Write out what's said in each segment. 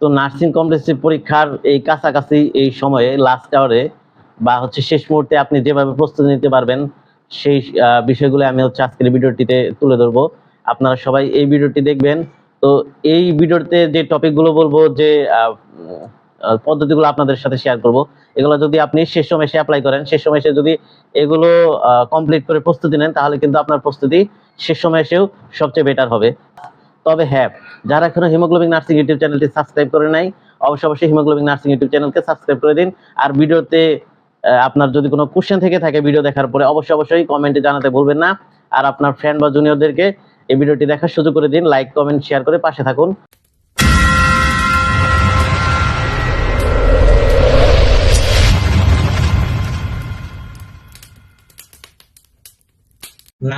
তো নার্সিং কমপ্লেক্সিভ পরীক্ষার এই কাছাকাছি এই সময়ে লাস্ট আওয়ারে বা হচ্ছে শেষ মুহূর্তে আপনি যেভাবে প্রস্তুতি নিতে পারবেন, সেই বিষয়গুলো আমি হচ্ছে আজকের ভিডিওটিতে তুলে ধরবো। আপনারা সবাই এই ভিডিওটি দেখবেন। তো এই ভিডিওতে যে টপিকগুলো বলব, যে পদ্ধতিগুলো আপনাদের সাথে শেয়ার করব, এগুলো যদি আপনি শেষ সময় এসে অ্যাপ্লাই করেন, শেষ সময় এসে যদি এগুলো কমপ্লিট করে প্রস্তুতি নেন, তাহলে কিন্তু আপনার প্রস্তুতি শেষ সময় এসেও সবচেয়ে বেটার হবে। তবে হ্যাঁ যারা এখনও হিমোগ্লোবিন নার্সিং ইউটিউব চ্যানেলটি সাবস্ক্রাইব করে নাই, অবশ্যই অবশ্যই হিমোগ্লোবিন নার্সিং ইউটিউব চ্যানেলকে সাবস্ক্রাইব করে দিন। আর ভিডিওতে আপনার যদি কোনো কোশ্চেন থেকে থাকে ভিডিও দেখার পরে অবশ্যই অবশ্যই কমেন্টে জানাতে ভুলবেন না। আর আপনার ফ্রেন্ড বা জুনিয়রদেরকে এই ভিডিওটি দেখার সুযোগ করে দিন লাইক কমেন্ট শেয়ার করে পাশে থাকুন।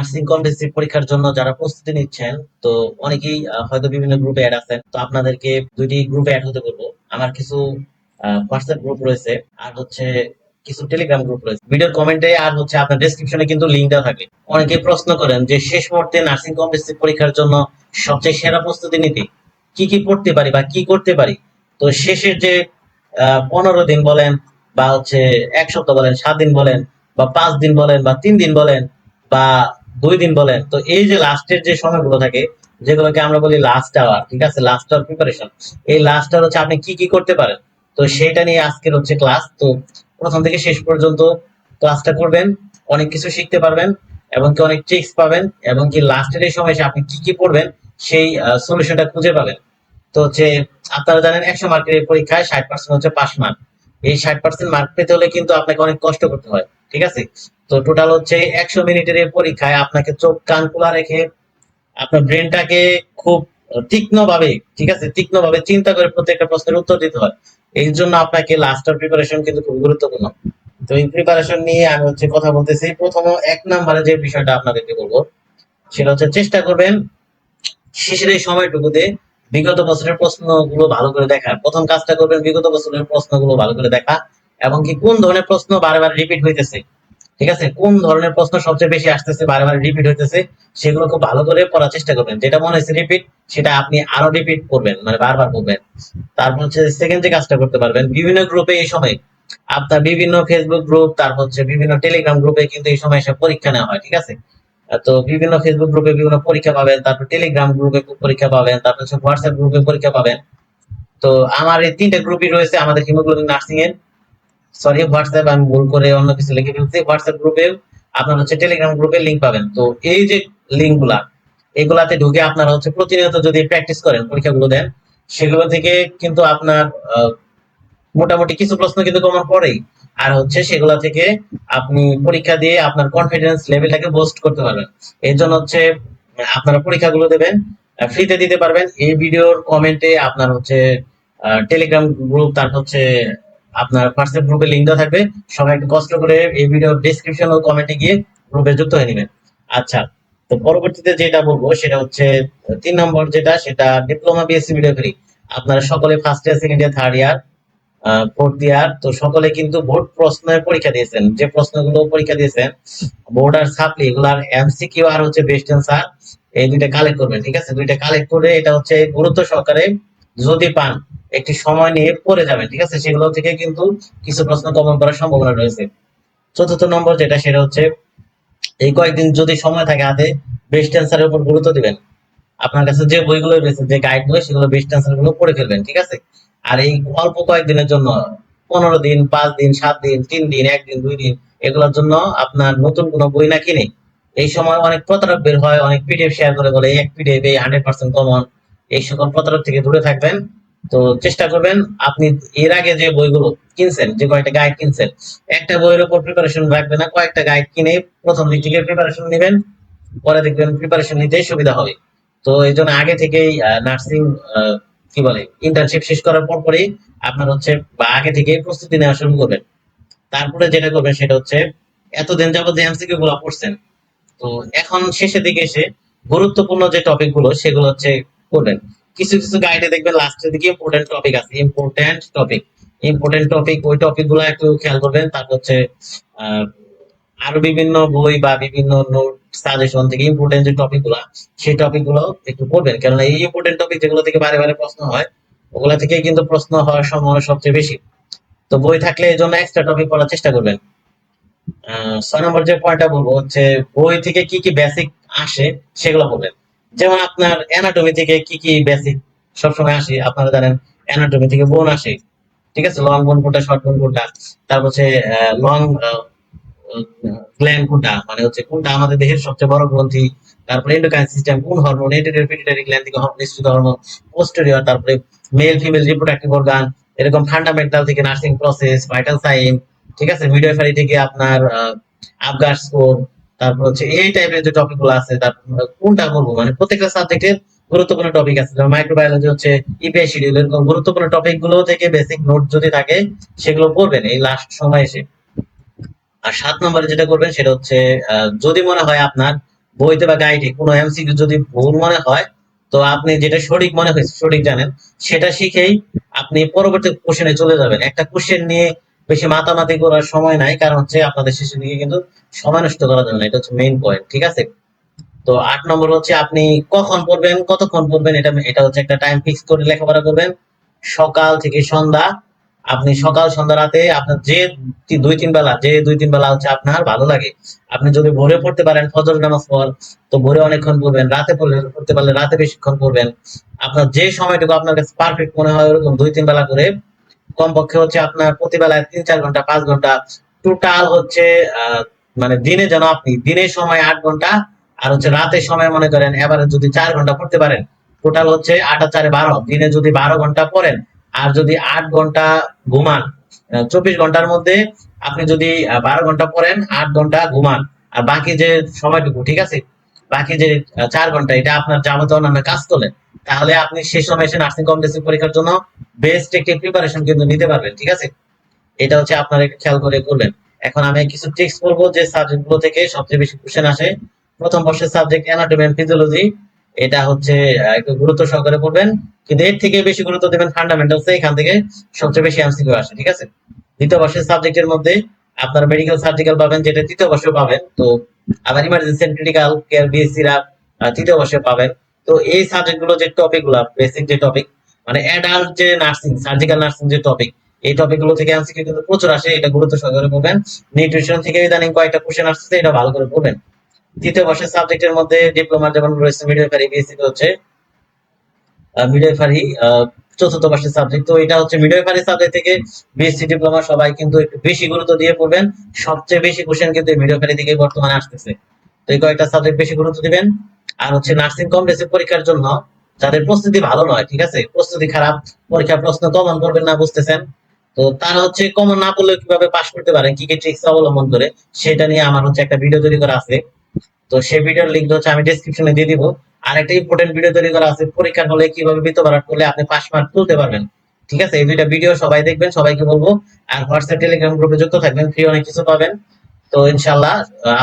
নার্সিং কম্পিটিটিভ পরীক্ষার জন্য যারা প্রস্তুতি নিচ্ছেন, তো অনেকেই হয়তো বিভিন্ন গ্রুপে অ্যাড আছেন। তো আপনাদেরকে দুইটি গ্রুপে অ্যাড হতে বলব। আমার কিছু হোয়াটসঅ্যাপ গ্রুপ রয়েছে, আর হচ্ছে কিছু টেলিগ্রাম গ্রুপ রয়েছে। ভিডিওর কমেন্টে আর হচ্ছে আপনার ডেসক্রিপশনে কিন্তু লিঙ্ক দেওয়া থাকবে। অনেকে প্রশ্ন করেন যে শেষ মুহূর্তে নার্সিং কম্পিটিটিভ পরীক্ষার জন্য সবচেয়ে সেরা প্রস্তুতি নিতে? কি কি পড়তে পারি বা কি করতে পারি? তো শেষের যে পনেরো দিন বলেন বা হচ্ছে এক সপ্তাহ বলেন, সাত দিন বলেন বা পাঁচ দিন বলেন বা তিন দিন বলেন বা দুই দিন বলেন, তো এই যে লাস্টের যে সময়গুলো থাকে, যেগুলোকে আমরা বলি লাস্ট আওয়ার ঠিক আছে? লাস্ট আওয়ার প্রিপারেশন এই লাস্ট আওয়ার হচ্ছে আপনি কি কি করতে পারেন? তো সেটা নিয়ে আজকের হচ্ছে ক্লাস তো প্রথম থেকে শেষ পর্যন্ত ক্লাসটা করবেন, অনেক কিছু শিখতে পারবেন, এবং কি অনেক ট্রিক্স পাবেন, এবং কি লাস্টের এই সময় আপনি কি কি পড়বেন, সেই সলিউশনটা খুঁজে পাবেন। তো হচ্ছে, আপনারা জানেন একশো মার্কের পরীক্ষায় ষাট পার্সেন্ট হচ্ছে পাস মার্ক এই ষাট পার্সেন্ট মার্ক পেতে হলে কিন্তু আপনাকে অনেক কষ্ট করতে হয়, ঠিক আছে? তো টোটাল হচ্ছে একশো মিনিটের এই পরীক্ষায় আপনাকে চোখ, কান খোলা রেখে আপনার ব্রেনটাকে খুব তীক্ষ্ণ ভাবে ঠিক আছে তীক্ষ্ণ ভাবে চিন্তা করে প্রত্যেকটা প্রশ্নের উত্তর দিতে হয়। এই জন্য আপনাকে লাস্টের প্রিপারেশন কিন্তু খুব গুরুত্বপূর্ণ। তো এই প্রিপারেশন নিয়ে আমি হচ্ছে কথা বলতেছি। প্রথম এক নম্বরে যে বিষয়টা আপনাদেরকে বলব, সেটা হচ্ছে চেষ্টা করবেন শেষের এই সময়টুকুতে বিগত বছরের প্রশ্নগুলো ভালো করে দেখার প্রথম কাজটা করবেন বিগত বছরের প্রশ্নগুলো ভালো করে দেখা এবং কি কোন ধরনের প্রশ্ন বারবার রিপিট হইতেছে। ঠিক আছে? কোন ধরনের প্রশ্ন সবচেয়ে বেশি আসতেছে, বারবার রিপিট হইতেছে সেগুলো খুব ভালো করে পড়ার চেষ্টা করবেন। যেটা মনে হচ্ছে রিপিট সেটা আপনি আরও রিপিট করবেন মানে বারবার করবেন তারপর হচ্ছে সেকেন্ড যে কাজটা করতে পারবেন, বিভিন্ন গ্রুপে এই সময় আপনার বিভিন্ন ফেসবুক গ্রুপ তারপর হচ্ছে বিভিন্ন টেলিগ্রাম গ্রুপে কিন্তু এই সময় এসে পরীক্ষা নেওয়া হয়, ঠিক আছে? তো বিভিন্ন ফেসবুক গ্রুপে বিভিন্ন পরীক্ষা পাবেন, তারপর টেলিগ্রাম গ্রুপে পরীক্ষা পাবেন, তারপর হচ্ছে হোয়াটসঅ্যাপ গ্রুপে পরীক্ষা পাবেন। তো আমার এই তিনটে গ্রুপই রয়েছে, আমাদের হিমোগ্লোবিন নার্সিং এর। সরি হোয়াটসঅ্যাপ আমি ভুল করে অন্য কিছু লিখে ফেলছি। হোয়াটসঅ্যাপ গ্রুপে আপনার হচ্ছে টেলিগ্রাম গ্রুপে লিংক পাবেন। তো এই যে লিংকগুলা, এগুলাতে ঢুকে আপনারা হচ্ছে প্রতিনিয়ত যদি প্র্যাকটিস করেন, পরীক্ষাগুলো দেন, সেগুলো থেকে কিন্তু আপনার মোটামুটি কিছু প্রশ্ন কিন্তু কমন পড়েই। আর হচ্ছে সেগুলা থেকে আপনি পরীক্ষা দিয়ে আপনার কনফিডেন্স লেভেলটাকে বুস্ট করতে পারবেন। এর জন্য হচ্ছে আপনারা পরীক্ষাগুলো দেবেন ফ্রিতে দিতে পারবেন। এই ভিডিওর কমেন্টে আপনার হচ্ছে টেলিগ্রাম গ্রুপ তারপর হচ্ছে আপনার হোয়াটসঅ্যাপ গ্রুপে লিঙ্ক দেওয়া থাকবে। সবাই একটু কষ্ট করে এই ভিডিও ডেসক্রিপশন ও কমেন্টে গিয়ে গ্রুপে যুক্ত হয়ে নেবেন। আচ্ছা তো পরবর্তীতে যেটা বলব সেটা হচ্ছে, তিন নম্বর যেটা, সেটা ডিপ্লোমা বিএসসি ভিডিওগ্রাফি আপনারা সকলে first year second year third year fourth year তো সকলে কিন্তু বোর্ড প্রশ্নের পরীক্ষা দিয়েছেন। যে প্রশ্নগুলো পরীক্ষা দিয়েছেন বোর্ড আর সাপ্লি এগুলার এমসিকিউ আর হচ্ছে বেস্ট অ্যান্সার এই দুইটা কালেক্ট করবেন, ঠিক আছে? দুইটা কালেক্ট করে এটা হচ্ছে গুরুত্ব সহকারে যদি পান একটি সময় নিয়ে পড়ে যাবে ঠিক আছে? সেগুলো থেকে কিন্তু কিছু প্রশ্ন কমন করার সম্ভাবনা রয়েছে। চতুর্থ নম্বর যেটা, সেটা হচ্ছে, এই কয়েকদিন যদি সময় থাকে হাতে বেস্ট অ্যান্সারের উপর গুরুত্ব দিবেন। আপনার কাছে যে বইগুলো রয়েছে, যে গাইড সেগুলো বেস্ট অ্যান্সারগুলো পড়ে ফেলবেন, ঠিক আছে? আর এই অল্প কয়েকদিনের জন্য, পনেরো দিন, পাঁচ দিন, সাত দিন, তিন দিন একদিন দুই দিন, এগুলোর জন্য আপনার নতুন কোনো বই না কিনে, এই সময় অনেক প্রতারক বের হয়, অনেক পিডিএফ শেয়ার করে বলে এক পিডিএফ এই হান্ড্রেড পার্সেন্ট কমন এই সকল প্রতারক থেকে দূরে থাকবেন। তো চেষ্টা করবেন, আপনি এর আগে যে বইগুলো কিনছেন, যে কয়েকটা গাইড কিনছেন, একটা বইয়ের উপর প্রিপারেশন রাখবেন না, কয়েকটা গাইড কিনে প্রথম দিক থেকে প্রিপারেশন নেবেন, পরে দেখবেন প্রিপারেশন নিতে সুবিধা হবে। তো এই জন্য আগে থেকেই নার্সিং কি বলে ইন্টার্নশিপ শেষ করার পর পরেই আপনার হচ্ছে বা আগে থেকে প্রস্তুতি নেওয়া শুরু করবেন। তারপরে যেটা করবেন সেটা হচ্ছে, এতদিন যাবত যে এমসিকিউ গুলো পড়ছেন তো এখন শেষের দিকে এসে গুরুত্বপূর্ণ যে টপিকগুলো, সেগুলো হচ্ছে করবেন। কিছু কিছু গাইডে দেখবেন লাস্টের দিকে ইম্পর্টেন্ট টপিক আছে। ইম্পর্টেন্ট টপিক ইম্পর্টেন্ট টপিক ওই টপিকগুলো একটু খেয়াল করবেন। তারপর হচ্ছে আরও বিভিন্ন বই বা বিভিন্ন নোট সাজেশন থেকে ইম্পর্টেন্ট যে টপিকগুলা, সেই টপিকগুলো একটু পড়বেন। কেননা এই ইম্পর্টেন্ট টপিক যেগুলো থেকে বারে বারে প্রশ্ন হয়, ওগুলা থেকে কিন্তু প্রশ্ন হওয়ার সম্ভাবনা সবচেয়ে বেশি। তো বই থাকলে এই জন্য এক্সট্রা টপিক পড়ার চেষ্টা করবেন। ছয় নম্বর যে পয়েন্টটা বলব, হচ্ছে বই থেকে কি কি বেসিক আসে, সেগুলো বলবেন। যেমন আপনার অ্যানাটমি থেকে কি কি বেসিক সবসময় আসে, আপনারা জানেন অ্যানাটমি থেকে বোন আসে, ঠিক আছে? লং বোন কোনটা শর্ট বোন কোনটা? তারপর হচ্ছে লং গ্ল্যান্ড কোনটা? মানে হচ্ছে কোনটা আমাদের দেহের সবচেয়ে বড় গ্রন্থি? তারপরে এন্ডোক্রাইন সিস্টেম কোন হরমোন এন্টেরিয়র পিটুইটারি গ্ল্যান্ড থেকে নিঃসৃত হরমোন পোস্টেরিয়র তারপরে মেল ফিমেল রিপ্রোডাক্টিভ অর্গান এরকম ফান্ডামেন্টাল থেকে নার্সিং প্রসেস ভাইটাল সাইন ঠিক আছে? মিডওয়াইফারি থেকে আপনার আবগার স্কোর তারপর হচ্ছে এই টাইপের যে টপিকগুলো আছে, তার, কোনটা বলব মানে প্রত্যেকটা সাবজেক্টের গুরুত্বপূর্ণ টপিক আছে। যেমন মাইক্রোবায়োলজি হচ্ছে ইপিআই শিডিউল এরকম গুরুত্বপূর্ণ টপিকগুলো থেকে বেসিক নোট যদি থাকে, সেগুলো পড়বেন এই লাস্ট সময় এসে। আর সাত নম্বরে যেটা করবেন, সেটা হচ্ছে যদি মনে হয় আপনার বইতে বা গাইডে কোনো এমসিকিউ যদি ভুল মনে হয়, তো আপনি যেটা সঠিক মনে হয়েছে, সঠিক জানেন, সেটা শিখেই আপনি পরবর্তী কোশ্চেনে চলে যাবেন। একটা কোশ্চেন নিয়ে বেশি মাতামাতি করার সময় নাই, কারণ হচ্ছে আপনাদের শেষের দিকে কিন্তু সময় নষ্ট করা যাবে না, এটা হচ্ছে মেইন পয়েন্ট ঠিক আছে? তো আট নম্বর হচ্ছে আপনি কখন পড়বেন, কতক্ষণ পড়বেন, এটা এটা হচ্ছে একটা টাইম ফিক্স করে লেখাপড়া করবেন। সকাল থেকে সন্ধ্যা, আপনি সকাল, সন্ধ্যা, রাতে আপনার যে দুই, তিন বেলা, যে দুই, তিন বেলা হচ্ছে আপনার ভালো লাগে। আপনি যদি ভোরে পড়তে পারেন, ফজর নামাজ পর তো ভোরে অনেকক্ষণ পড়বেন, রাতে পড়লে, পড়তে পারলে রাতে বেশিক্ষণ পড়বেন। আপনার যে সময়টুকু আপনার কাছে পারফেক্ট মনে হয়, ওরকম দুই, তিন বেলা করে কমপক্ষে হচ্ছে আপনার প্রতি বেলায় তিন চার ঘণ্টা, পাঁচ ঘণ্টা। টোটাল হচ্ছে মানে দিনে যেন আপনি দিনের সময় আট ঘণ্টা আর হচ্ছে রাতের সময় মনে করেন এবারে যদি চার ঘণ্টা পড়তে পারেন টোটাল হচ্ছে আট আর চারে বারো। দিনে যদি বারো ঘণ্টা পড়েন আর যদি আট ঘণ্টা ঘুমান চব্বিশ ঘণ্টার মধ্যে আপনি যদি বারো ঘণ্টা পড়েন আট ঘণ্টা ঘুমান। আর বাকি যে সময়টুকু, ঠিক আছে? বাকি যে চার ঘণ্টা, এটা আপনার যাবতীয় অন্যান্য কাজ তোলেন তাহলে আপনি সেই সময় এসে নার্সিং কম্পিটিশন পরীক্ষার জন্য বেস্ট একটি প্রিপারেশন কিন্তু নিতে পারবেন, ঠিক আছে? এটা হচ্ছে আপনারা একটু খেয়াল করে করবেন। এখন আমি কিছু ট্রিক্স বলব যে সাবজেক্টগুলো থেকে সবচেয়ে বেশি কোশ্চেন আসে। প্রথম বর্ষের সাবজেক্ট অ্যানাটমি এন্ড ফিজিওলজি এটা হচ্ছে একটু গুরুত্ব সহকারে পড়বেন। কিন্তু এর থেকে বেশি গুরুত্ব দেবেন ফান্ডামেন্টালস এখান থেকে সবচেয়ে বেশি এমসিকিউ আসে, ঠিক আছে? দ্বিতীয় বর্ষের সাবজেক্টের মধ্যে আপনার মেডিকেল সার্জিক্যাল পাবেন, যেটা তৃতীয় বর্ষে পাবেন। তো আবার ইমার্জেন্সি ক্রিটিক্যাল কেয়ার বিএসসি রা তৃতীয় বর্ষে পাবেন। তো এই সাবজেক্টগুলো যে টপিকগুলো বেসিক যে টপিক মানে অ্যাডাল্ট যে নার্সিং সার্জিক্যাল নার্সিং যে টপিক এই টপিকগুলো থেকে এমসিকিউ কিন্তু প্রচুর আসে, এটা গুরুত্ব সহকারে পড়বেন নিউট্রিশন থেকে ইদানিং কয়েকটা কোশ্চেন আসছে এটা ভালো করে পড়বেন তৃতীয় বর্ষের সাবজেক্টের মধ্যে ডিপ্লোমা যেমন রয়েছে মিডওয়াইফারি বিএসসি হচ্ছে মিডওয়াইফারি চতুর্থ বর্ষের সাবজেক্ট তো এটা হচ্ছে মিডওয়াইফারি সাবজেক্ট থেকে বিএসসি ডিপ্লোমা সবাই কিন্তু একটু বেশি গুরুত্ব দিয়ে পড়বেন। সবচেয়ে বেশি কোশ্চেন কিন্তু মিডওয়াইফারি থেকে বর্তমানে আসতেছে। তো এই কয়েকটা সাবজেক্ট বেশি গুরুত্ব দিবেন। আর হচ্ছে নার্সিং কম্পিটিটিভ পরীক্ষার জন্য যাদের প্রস্তুতি ভালো নয়, ঠিক আছে? প্রস্তুতি খারাপ পরীক্ষা প্রশ্ন কমন করবেন না, বুঝতেছেন? তো তারা হচ্ছে কমন না পড়লে কীভাবে পাস করতে পারেন কি কি ট্রিক্স অবলম্বন করে, সেটা নিয়ে আমার হচ্ছে একটা ভিডিও তৈরি করা আছে। তো সেই ভিডিওর লিঙ্ক হচ্ছে আমি ডেসক্রিপশনে দিয়ে দিব। আর একটা ইম্পর্টেন্ট ভিডিও তৈরি করা আছে পরীক্ষার হলে কীভাবে বৃত্ত করলে আপনি পাস মার্ক তুলতে পারবেন। ঠিক আছে? এই দুইটা ভিডিও সবাই দেখবেন, সবাইকে বলব। আর হোয়াটসঅ্যাপ টেলিগ্রাম গ্রুপে যুক্ত থাকবেন ফ্রি অনেক কিছু পাবেন। তো ইনশাল্লাহ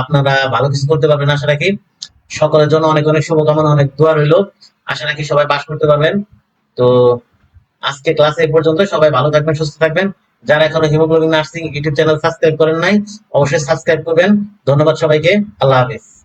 আপনারা ভালো কিছু করতে পারবেন, আশা রাখি। সকলের জন্য অনেক অনেক শুভকামনা, অনেক দোয়া রইল। আশা রাখি সবাই পাস করতে পারবেন। তো আজকে ক্লাস এই পর্যন্ত, সবাই ভালো থাকবেন, সুস্থ থাকবেন। যারা এখনও haemoglobin nursing YouTube channel subscribe করেন নাই, অবশ্যই সাবস্ক্রাইব করবেন। ধন্যবাদ সবাইকে। আল্লাহ হাফিজ।